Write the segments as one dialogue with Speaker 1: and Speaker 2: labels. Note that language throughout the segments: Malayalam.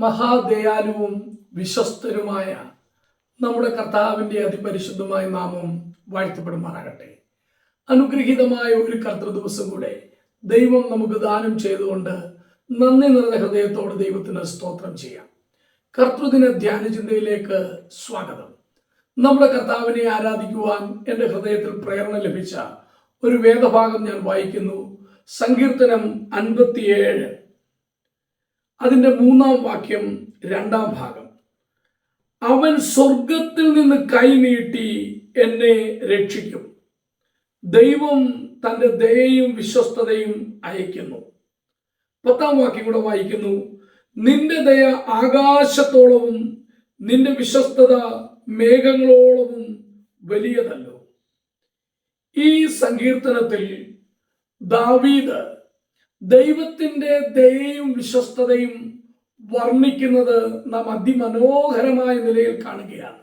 Speaker 1: മഹാദയാലുവും വിശ്വസ്തനുമായ നമ്മുടെ കർത്താവിന്റെ അതിപരിശുദ്ധമായ നാമം വാഴ്ത്തപ്പെടുമാറാകട്ടെ. അനുഗ്രഹീതമായ ഒരു കർത്തൃ ദിവസം കൂടെ ദൈവം നമുക്ക് ദാനം ചെയ്തുകൊണ്ട് നന്ദി നിറഞ്ഞ ഹൃദയത്തോട് ദൈവത്തിന് സ്തോത്രം ചെയ്യാം. കർത്തൃദിന ധ്യാന ചിന്തയിലേക്ക് സ്വാഗതം. നമ്മുടെ കർത്താവിനെ ആരാധിക്കുവാൻ എന്റെ ഹൃദയത്തിൽ പ്രേരണ ലഭിച്ച ഒരു വേദഭാഗം ഞാൻ വായിക്കുന്നു. സങ്കീർത്തനം അൻപത്തിയേഴ്. അതിന്റെ മൂന്നാം വാക്യം രണ്ടാം ഭാഗം. അവൻ സ്വർഗത്തിൽ നിന്ന് കൈനീട്ടി എന്നെ രക്ഷിക്കും. ദൈവം തന്റെ ദയയും വിശ്വസ്തതയും അയക്കുന്നു പത്താം വാക്യം കൂടെ വായിക്കുന്നു. നിന്റെ ദയ ആകാശത്തോളവും നിന്റെ വിശ്വസ്തത മേഘങ്ങളോളവും വലിയതല്ലോ. ഈ സങ്കീർത്തനത്തിൽ ദാവീദ് ദൈവത്തിന്റെ ദയയും വിശ്വസ്തതയും വർണിക്കുന്നത് നാം അതിമനോഹരമായ നിലയിൽ കാണുകയാണ്.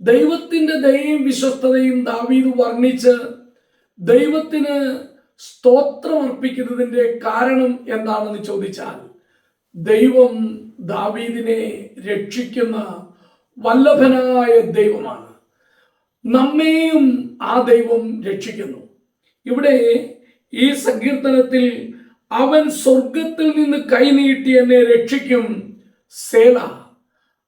Speaker 1: ദൈവത്തിന്റെ ദയയും വിശ്വസ്തതയും ദാവീദ് വർണിച്ച് ദൈവത്തിന് സ്തോത്രമർപ്പിക്കുന്നതിന്റെ കാരണം എന്താണെന്ന് ചോദിച്ചാൽ ദൈവം ദാവീദിനെ രക്ഷിക്കുന്ന വല്ലഭനായ ദൈവമാണ്. നമ്മെയും ആ ദൈവം രക്ഷിക്കുന്നു. ഇവിടെ ഈ സങ്കീർത്തനത്തിൽ അവൻ സ്വർഗത്തിൽ നിന്ന് കൈനീട്ടി എന്നെ രക്ഷിക്കും. സേല.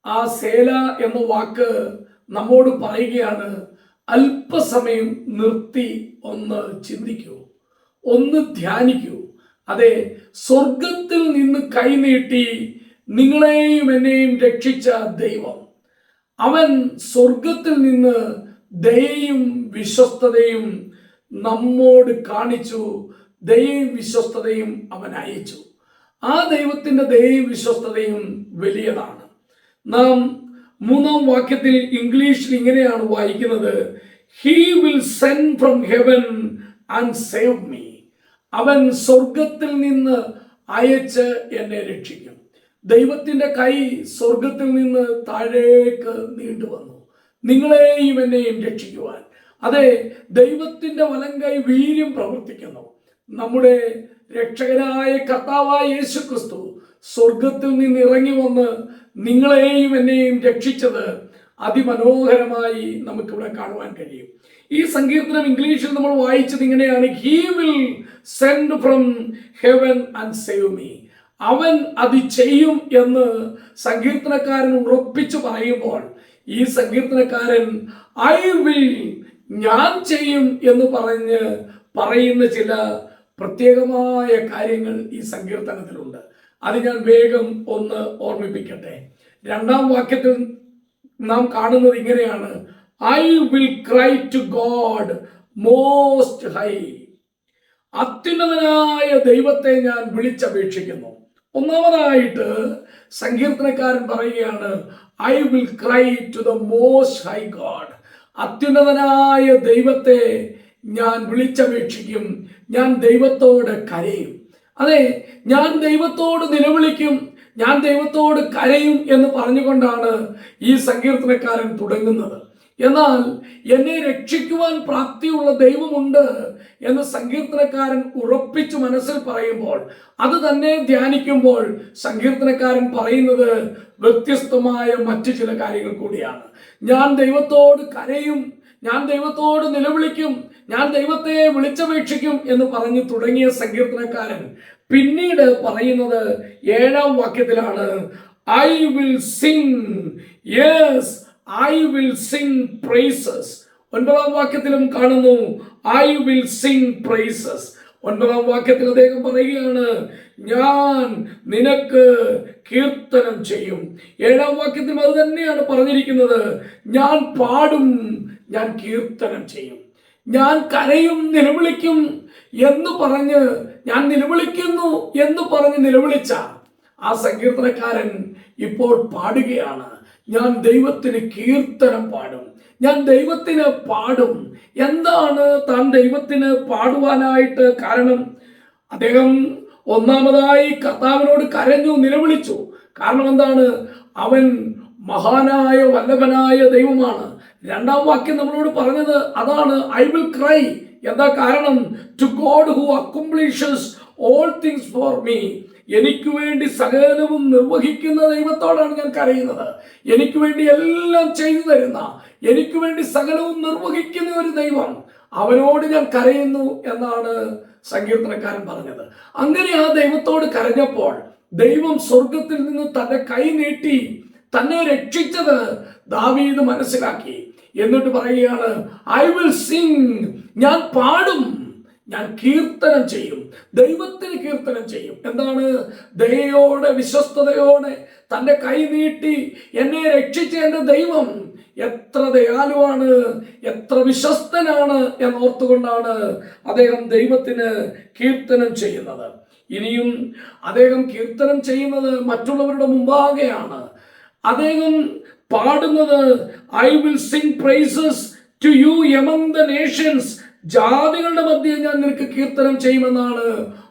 Speaker 1: ആ സേല എന്ന വാക്ക് നമ്മോട് പറയുകയാണ് അല്പസമയം നിർത്തി ഒന്ന് ചിന്തിക്കൂ ഒന്ന് ധ്യാനിക്കൂ. അതെ സ്വർഗത്തിൽ നിന്ന് കൈനീട്ടി നിങ്ങളെയും എന്നെയും രക്ഷിച്ച ദൈവം. അവൻ സ്വർഗത്തിൽ നിന്ന് ദയയും വിശ്വസ്തതയും നമ്മോട് കാണിച്ചു ദയയും വിശ്വസ്തതയും അവൻ അയച്ചു. ആ ദൈവത്തിന്റെ ദയയും വിശ്വസ്തതയും വലിയതാണ്. നാം മൂന്നാം വാക്യത്തിൽ ഇംഗ്ലീഷിൽ ഇങ്ങനെയാണ് വായിക്കുന്നത് he will send from heaven and save me അവൻ സ്വർഗത്തിൽ നിന്ന് അയച്ച് എന്നെ രക്ഷിക്കും. ദൈവത്തിന്റെ കൈ സ്വർഗത്തിൽ നിന്ന് താഴേക്ക് നീണ്ടുവന്നു. നിങ്ങളെയും എന്നെയും രക്ഷിക്കുവാൻ. അതെ ദൈവത്തിന്റെ വലങ്കൈ വീര്യം പ്രവർത്തിക്കുന്നു. നമ്മുടെ രക്ഷകനായ കർത്താവായ യേശു ക്രിസ്തു സ്വർഗത്തിൽ നിന്ന് ഇറങ്ങി വന്ന് നിങ്ങളെയും എന്നെയും രക്ഷിച്ചത് അതിമനോഹരമായി നമുക്കിവിടെ കാണുവാൻ കഴിയും. ഈ സങ്കീർത്തനം ഇംഗ്ലീഷിൽ നമ്മൾ വായിച്ചത് ഇങ്ങനെയാണ്. He will send from heaven and save me അവൻ അത് ചെയ്യും എന്ന് സങ്കീർത്തനക്കാരൻ ഉറപ്പിച്ചു പറയുമ്പോൾ ഈ സങ്കീർത്തനക്കാരൻ ഐ വിൽ ഞാൻ ചെയ്യും എന്ന് പറഞ്ഞ് പറയുന്ന ചില പ്രത്യേകമായ കാര്യങ്ങൾ ഈ സങ്കീർത്തനത്തിലുണ്ട്. അത് ഞാൻ വേഗം ഒന്ന് ഓർമ്മിപ്പിക്കട്ടെ. രണ്ടാം വാക്യത്തിൽ നാം കാണുന്നത് ഇങ്ങനെയാണ്. I will cry to God most high അത്യുന്നതനായ ദൈവത്തെ ഞാൻ വിളിച്ചപേക്ഷിക്കുന്നു. ഒന്നാമതായിട്ട് സങ്കീർത്തനക്കാരൻ പറയുകയാണ് I will cry to the most high God അത്യുന്നതനായ ദൈവത്തെ ഞാൻ വിളിച്ചപേക്ഷിക്കും ഞാൻ ദൈവത്തോട് കരയും. അതെ ഞാൻ ദൈവത്തോട് നിലവിളിക്കും ഞാൻ ദൈവത്തോട് കരയും എന്ന് പറഞ്ഞുകൊണ്ടാണ് ഈ സങ്കീർത്തനക്കാരൻ തുടങ്ങുന്നത്. എന്നാൽ എന്നെ രക്ഷിക്കുവാൻ പ്രാപ്തിയുള്ള ദൈവമുണ്ട് എന്ന് സങ്കീർത്തനക്കാരൻ ഉറപ്പിച്ചു മനസ്സിൽ പറയുമ്പോൾ അത് തന്നെ ധ്യാനിക്കുമ്പോൾ സങ്കീർത്തനക്കാരൻ പറയുന്നത് വ്യത്യസ്തമായ മറ്റു ചില കാര്യങ്ങൾ കൂടിയാണ്. ഞാൻ ദൈവത്തോട് കരയും ഞാൻ ദൈവത്തോട് നിലവിളിക്കും ഞാൻ ദൈവത്തെ വിളിച്ചപേക്ഷിക്കും എന്ന് പറഞ്ഞു തുടങ്ങിയ സങ്കീർത്തനക്കാരൻ പിന്നീട് പറയുന്നത് ഏഴാം വാക്യത്തിലാണ്. I will sing yes I will sing praises ഒൻപതാം വാക്യത്തിലും കാണുന്നു ഐ വിൽ സിംഗ് പ്രൈസസ് ഒൻപതാം വാക്യത്തിൽ അദ്ദേഹം പറയുകയാണ് ഞാൻ നിനക്ക് കീർത്തനം ചെയ്യും. ഏഴാം വാക്യത്തിൽ അത് തന്നെയാണ് പറഞ്ഞിരിക്കുന്നത് ഞാൻ പാടും ഞാൻ കീർത്തനം ചെയ്യും. ഞാൻ കരയും നിലവിളിക്കും എന്ന് പറഞ്ഞ് ഞാൻ നിലവിളിക്കുന്നു എന്ന് പറഞ്ഞ് നിലവിളിച്ച ആ സങ്കീർത്തനക്കാരൻ ഇപ്പോൾ പാടുകയാണ്. ഞാൻ ദൈവത്തിന് കീർത്തനം പാടും. ഞാൻ ദൈവത്തിന് പാടും. എന്താണ് താൻ ദൈവത്തിന് പാടുവാനായിട്ട് കാരണം? അദ്ദേഹം ഒന്നാമതായി കർത്താവിനോട് കരഞ്ഞു നിലവിളിച്ചു. കാരണം എന്താണ്? അവൻ മഹാനായ വല്ലഭനായ ദൈവമാണ്. രണ്ടാം വാക്യം നമ്മളോട് പറഞ്ഞത് അതാണ് ഐ വിൽ ക്രൈ എന്താ കാരണം? To God who accomplishes all things for me എനിക്ക് വേണ്ടി സകലവും നിർവഹിക്കുന്ന ദൈവത്തോടാണ് ഞാൻ കരയുന്നത്. എനിക്ക് വേണ്ടി എല്ലാം ചെയ്തു തരുന്ന എനിക്ക് വേണ്ടി സകലവും നിർവഹിക്കുന്ന ഒരു ദൈവം അവനോട് ഞാൻ കരയുന്നു എന്നാണ് സങ്കീർത്തനക്കാരൻ പറഞ്ഞത്. അങ്ങനെ ആ ദൈവത്തോട് കരഞ്ഞപ്പോൾ ദൈവം സ്വർഗത്തിൽ നിന്ന് തന്റെ കൈ നീട്ടി തന്നെ രക്ഷിച്ചത് ദാവീദ് മനസ്സിലാക്കി. എന്നിട്ട് പറയുകയാണ് ഐ വിൽ സിംഗ് ഞാൻ പാടും. ഞാൻ കീർത്തനം ചെയ്യും. ദൈവത്തിന് കീർത്തനം ചെയ്യും. എന്താണ്? ദയോടെ വിശ്വസ്തയോടെ തന്റെ കൈ നീട്ടി എന്നെ രക്ഷിച്ച എന്റെ ദൈവം എത്ര ദയാലുവാണ് എത്ര വിശ്വസ്തനാണ് എന്നോർത്തുകൊണ്ടാണ് അദ്ദേഹം ദൈവത്തിന് കീർത്തനം ചെയ്യുന്നത്. ഇനിയും അദ്ദേഹം കീർത്തനം ചെയ്യുന്നത് മറ്റുള്ളവരുടെ മുമ്പാകെയാണ്. അദ്ദേഹം പാടുന്നത് I will sing praises to you among the nations ജാതികളുടെ മധ്യേ ഞാൻ നിനക്ക് കീർത്തനം ചെയ്യുമെന്നാണ്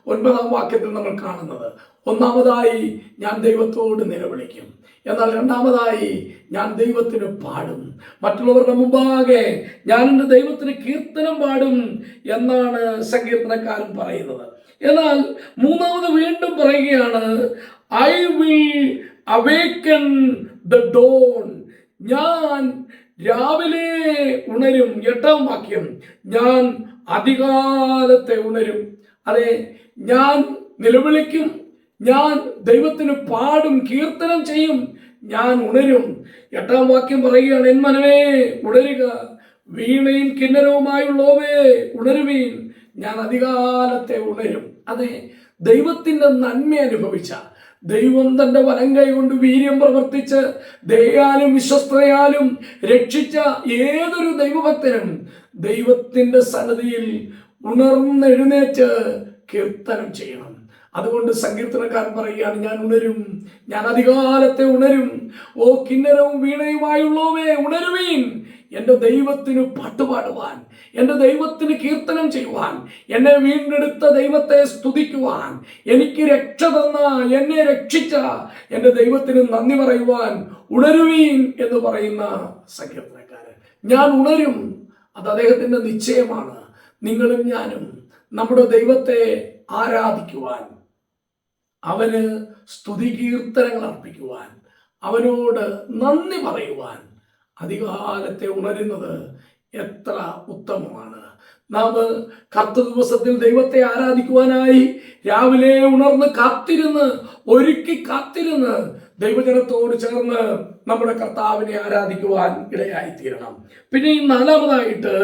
Speaker 1: ഒൻപതാം വാക്യത്തിൽ നമ്മൾ കാണുന്നത്. ഒന്നാമതായി ഞാൻ ദൈവത്തോട് നിലവിളിക്കും. എന്നാൽ രണ്ടാമതായി ഞാൻ ദൈവത്തിന് പാടും. മറ്റുള്ളവരുടെ മുമ്പാകെ ഞാൻ എന്റെ ദൈവത്തിന് കീർത്തനം പാടും എന്നാണ് സങ്കീർത്തനക്കാരൻ പറയുന്നത്. എന്നാൽ മൂന്നാമത് വീണ്ടും പറയുകയാണ് I will awaken the dawn ഞാൻ രാവിലെ ഉണരും എട്ടാം വാക്യം ഞാൻ അധികാലത്തെ ഉണരും. അതെ ഞാൻ നിലവിളിക്കും. ഞാൻ ദൈവത്തിന് പാടും കീർത്തനം ചെയ്യും. ഞാൻ ഉണരും. എട്ടാം വാക്യം പറയുകയാണ് എൻ മനമേ ഉണരുക. വീണയും കിന്നരവുമായുള്ളവേ ഉണരുവീൻ. ഞാൻ അധികാലത്തെ ഉണരും. അതെ ദൈവത്തിന്റെ നന്മ അനുഭവിച്ച ദൈവം തന്റെ വലം കൈകൊണ്ട് വീര്യം പ്രവർത്തിച്ച് ദയാലും വിശ്വസ്തയാലും രക്ഷിച്ച ഏതൊരു ദൈവഭക്തനും ദൈവത്തിന്റെ സന്നദ്ധിയിൽ ഉണർന്നെഴുന്നേറ്റ് കീർത്തനം ചെയ്യണം. അതുകൊണ്ട് സങ്കീർത്തനക്കാരൻ പറയുകയാണ് ഞാൻ ഉണരും ഞാൻ അധികാലത്തെ ഉണരും. ഓ കിന്നരവും വീണയുമായുള്ളവേ ഉണരുവീൻ. എന്റെ ദൈവത്തിന് പാട്ടുപാടുവാൻ എന്റെ ദൈവത്തിന് കീർത്തനം ചെയ്യുവാൻ എന്നെ വീണ്ടെടുത്ത ദൈവത്തെ സ്തുതിക്കുവാൻ എനിക്ക് രക്ഷ തന്ന എന്നെ രക്ഷിച്ച എന്റെ ദൈവത്തിന് നന്ദി പറയുവാൻ ഉണരുവീൻ എന്ന് പറയുന്ന സങ്കീർത്തനക്കാരൻ. ഞാൻ ഉണരും അത് അദ്ദേഹത്തിന്റെ നിശ്ചയമാണ്. നിങ്ങളും ഞാനും നമ്മുടെ ദൈവത്തെ ആരാധിക്കുവാൻ അവന് സ്തുതി കീർത്തനങ്ങൾ അർപ്പിക്കുവാൻ അവനോട് നന്ദി പറയുവാൻ അധികാലത്തെ ഉണരുന്നത് എത്ര ഉത്തമമാണ്. നാം കത്ത് ദിവസത്തിൽ ദൈവത്തെ ആരാധിക്കുവാനായി രാവിലെ ഉണർന്ന് കാത്തിരുന്ന് ഒരുക്കി കാത്തിരുന്ന് ദൈവജനത്തോട് ചേർന്ന് നമ്മുടെ കർത്താവിനെ ആരാധിക്കുവാൻ ഇടയായിത്തീരണം. പിന്നെ ഈ നാലാമതായിട്ട്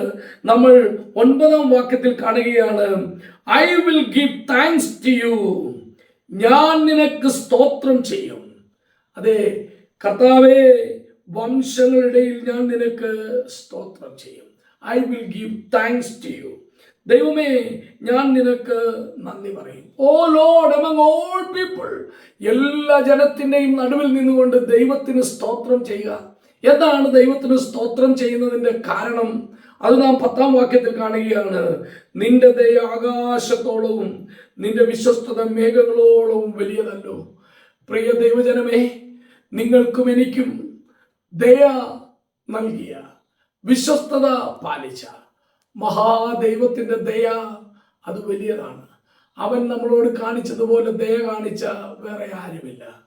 Speaker 1: നമ്മൾ ഒൻപതാം വാക്യത്തിൽ കാണുകയാണ് I will give thanks to you ഞാൻ നിനക്ക് സ്തോത്രം ചെയ്യും. അതെ കർത്താവേ വംശങ്ങളുടെയിൽ ഞാൻ നിനക്ക് സ്തോത്രം ചെയ്യും. I will give thanks to you ദൈവമേ ഞാൻ നിനക്ക് നന്ദി പറയും. O Lord among all people എല്ലാ ജനത്തിന്റെയും നടുവിൽ നിന്നുകൊണ്ട് ദൈവത്തിന് സ്തോത്രം ചെയ്യുക. എന്താണ് ദൈവത്തിന് സ്തോത്രം ചെയ്യുന്നതിന്റെ കാരണം? അത് നാം പത്താം വാക്യത്തിൽ കാണുകയാണ്. നിന്റെ ദയ ആകാശത്തോളവും നിന്റെ വിശ്വസ്തത മേഘങ്ങളോളവും വലിയതല്ലോ. പ്രിയ ദൈവജനമേ നിങ്ങൾക്കും എനിക്കും ദയ നൽകിയ വിശ്വസ്തത പാലിച്ച മഹാദൈവത്തിന്റെ ദയ അത് വലിയതാണ്. അവൻ നമ്മളോട് കാണിച്ചതുപോലെ ദയ കാണിച്ച വേറെ ആരുമില്ല.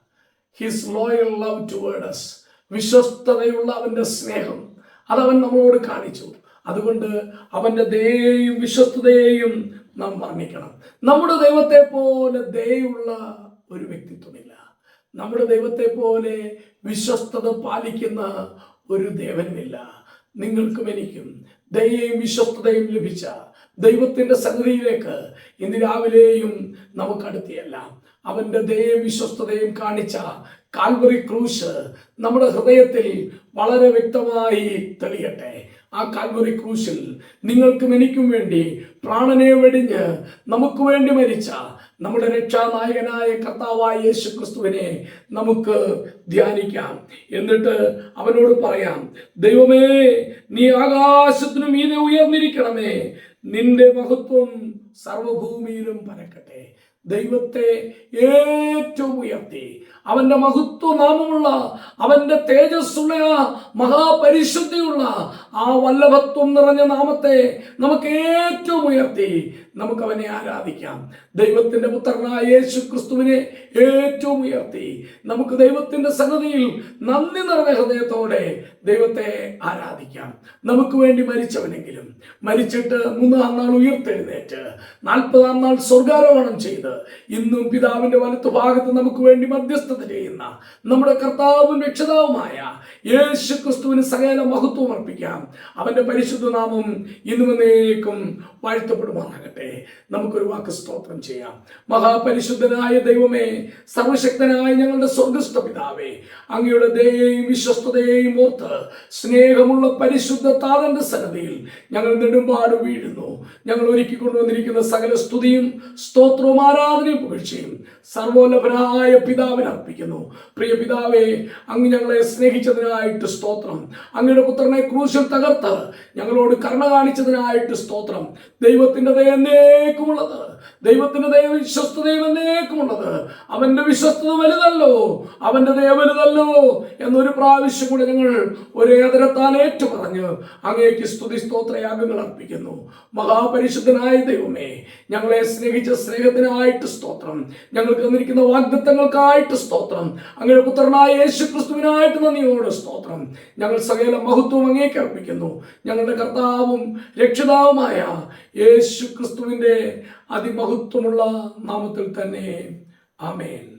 Speaker 1: ഹിസ് ലോയൽ ലവ് ടുവേഡസ് വിശ്വസ്തതയുള്ള അവന്റെ സ്നേഹം അതവൻ നമ്മളോട് കാണിച്ചു. അതുകൊണ്ട് അവന്റെ ദയയും വിശ്വസ്തതയെയും നാം വർണിക്കണം. നമ്മുടെ ദൈവത്തെ പോലെ ദയുള്ള ഒരു വ്യക്തിത്വമില്ല. നമ്മുടെ ദൈവത്തെ പോലെ വിശ്വസ്തത പാലിക്കുന്ന ഒരു ദേവനില്ല. നിങ്ങൾക്കും എനിക്കും ദയയും വിശ്വസ്തതയും ലഭിച്ച ദൈവത്തിന്റെ സംഗതിയിലേക്ക് ഇന്ന് രാവിലെയും നമുക്ക് അടുത്തിയല്ല. അവന്റെ ദയയും വിശ്വസ്തതയും കാണിച്ച കാൽവറി ക്രൂശ് നമ്മുടെ ഹൃദയത്തിൽ വളരെ വ്യക്തമായി തെളിയട്ടെ. ആ കാൽവറി ക്രൂശിൽ നിങ്ങൾക്കും എനിക്കും വേണ്ടി പ്രാണനെ വെടിഞ്ഞ് നമുക്ക് വേണ്ടി മരിച്ച നമ്മുടെ രക്ഷാനായകനായ കർത്താവായ യേശു ക്രിസ്തുവിനെ നമുക്ക് ധ്യാനിക്കാം. എന്നിട്ട് അവനോട് പറയാം ദൈവമേ നീ ആകാശത്തിനു മീതെ ഉയർന്നിരിക്കണമേ. നിന്റെ മഹത്വം സർവഭൂമിയിലും പരക്കട്ടെ. ദൈവത്തെ ഏറ്റവും ഉയർത്തി. അവന്റെ മഹത്വനാമമുള്ള അവന്റെ തേജസ്സുള്ള മഹാപരിശുദ്ധിയുള്ള ആ വല്ലഭത്വം നിറഞ്ഞ നാമത്തെ നമുക്ക് ഏറ്റവും ഉയർത്തി. നമുക്ക് അവനെ ആരാധിക്കാം. ദൈവത്തിന്റെ പുത്രനായ യേശു ക്രിസ്തുവിനെ ഏറ്റവും ഉയർത്തി. നമുക്ക് ദൈവത്തിന്റെ സന്നദ്ധിയിൽ നന്ദി നിറഞ്ഞ ഹൃദയത്തോടെ ദൈവത്തെ ആരാധിക്കാം. നമുക്ക് വേണ്ടി മരിച്ചവനെങ്കിലും മരിച്ചിട്ട് മൂന്നാം നാൾ ഉയർത്തെഴുന്നേറ്റ് നാൽപ്പതാം നാൾ സ്വർഗാരോഹണം ചെയ്ത് ഇന്നും പിതാവിന്റെ വലത്തു ഭാഗത്ത് നമുക്ക് വേണ്ടി മധ്യസ്ഥത ചെയ്യുന്ന നമ്മുടെ കർത്താവും രക്ഷിതാവുമായ യേശു ക്രിസ്തുവിന് സകല മഹത്വം അർപ്പിക്കാം. അവന്റെ പരിശുദ്ധ നാമം ഇന്നുമേക്കും വാഴ്ത്തപ്പെടുമാറാകട്ടെ. നമുക്കൊരു വാക്ക് സ്തോത്രം ചെയ്യാം. മഹാപരിശുദ്ധനായ ദൈവമേ സർവശക്തനായ ഞങ്ങളുടെ സ്വർഗസ്ഥ പിതാവേ അങ്ങയുടെ ദയയും വിശ്വസ്തതയെയും ഓർത്ത് സ്നേഹമുള്ള പരിശുദ്ധ താതന്റെ സന്നദ്ധിയിൽ ഞങ്ങൾ നെടുമ്പാട് വീഴുന്നു. ഞങ്ങൾ ഒരുക്കി കൊണ്ടുവന്നിരിക്കുന്ന സകല സ്തുതിയും സ്തോത്രവും ആരാധനയും പുകഴ്ചയും സർവോന്നപരായ പിതാവിന് അർപ്പിക്കുന്നു. പ്രിയ പിതാവേ അങ്ങ് ഞങ്ങളെ സ്നേഹിച്ചതിനായിട്ട് സ്തോത്രം. അങ്ങയുടെ പുത്രനെ ക്രൂശിൽ തകർത്ത് ഞങ്ങളോട് കരുണ കാണിച്ചതിനായിട്ട് സ്തോത്രം. ദൈവത്തിന്റെ ദയ എന്നേക്കുമുള്ളത് ദൈവത്തിന്റെ ദയ വിശ്വസ്തതയും എന്നേക്കുമുള്ളത്. അവന്റെ വിശ്വസ്തത വലുതല്ലോ. അവന്റെ ദയ വലുതല്ലോ എന്നൊരു പ്രാവശ്യം കൂടെ ഞങ്ങൾ ഒരേതരത്താൽ ഏറ്റുപറഞ്ഞ് അങ്ങേക്ക് സ്തുതി സ്തോത്രയാഗങ്ങൾ അർപ്പിക്കുന്നു. മഹാപരിശുദ്ധനായ ദൈവമേ ഞങ്ങളെ സ്നേഹിച്ച സ്നേഹത്തിനായിട്ട് സ്തോത്രം. ഞങ്ങൾക്ക് തന്നിരിക്കുന്ന വാഗ്ദത്തങ്ങൾക്കായിട്ട് സ്തോത്രം. അങ്ങയുടെ പുത്രനായ യേശു ക്രിസ്തുവിനായിട്ട് നന്ദിയോട് സ്തോത്രം. ഞങ്ങൾ സകല മഹത്വം അങ്ങേക്ക് അർപ്പിക്കുന്നു. ഞങ്ങളുടെ കർത്താവും രക്ഷിതാവുമായ യേശു ക്രിസ്തുവിന്റെ അതിമഹത്വമുള്ള നാമത്തിൽ തന്നെ ആമേൻ.